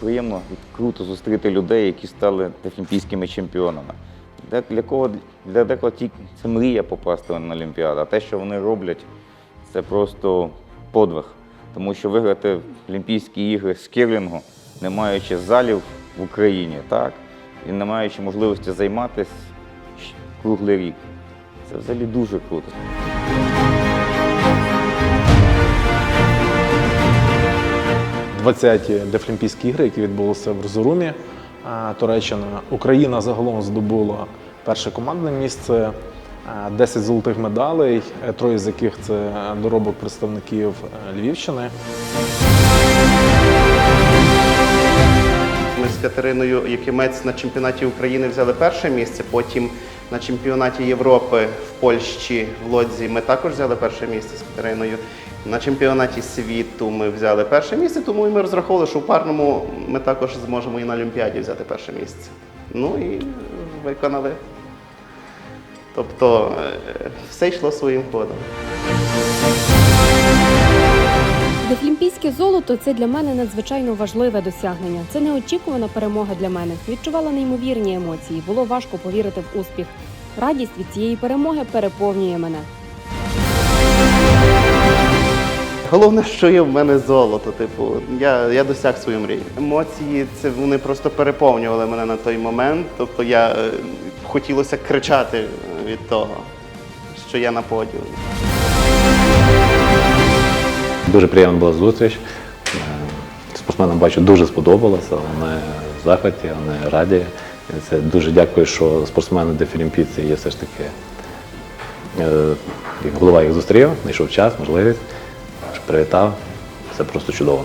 приємно і круто зустріти людей, які стали олімпійськими чемпіонами. Для кого для декого це мрія попасти на Олімпіаду, а те, що вони роблять, це просто подвиг. Тому що виграти Олімпійські ігри з керлінгу, не маючи залів в Україні, так, і не маючи можливості займатися круглий рік. Це взагалі дуже круто. 20-ті Дефлімпійські ігри, які відбулися в Розорумі, Туреччина. Україна загалом здобула перше командне місце, е, 10 золотих медалей, е, троє з яких це доробок представників е, Львівщини. Ми з Катериною Якимець на чемпіонаті України взяли перше місце. Потім на чемпіонаті Європи в Польщі в Лодзі ми також взяли перше місце з Катериною. На чемпіонаті світу ми взяли перше місце, тому і ми розраховували, що у парному ми також зможемо і на Олімпіаді взяти перше місце. Ну і виконали. Тобто е, все йшло своїм ходом. Дефлімпійське золото це для мене надзвичайно важливе досягнення. Це неочікувана перемога для мене. Відчувала неймовірні емоції. Було важко повірити в успіх. Радість від цієї перемоги переповнює мене. Головне, що є в мене золото. Типу, я, я досяг свою мрію. Емоції це вони просто переповнювали мене на той момент. Тобто я е, хотілося кричати від того, що я на подіумі. Дуже приємна була зустріч. Е, Спортсменам бачу, дуже сподобалося. Вони в захваті, вони раді. Це дуже дякую, що спортсмени дефілімпійці є все ж таки. е, Голова їх зустрів, знайшов час, можливість, привітав. Це просто чудово.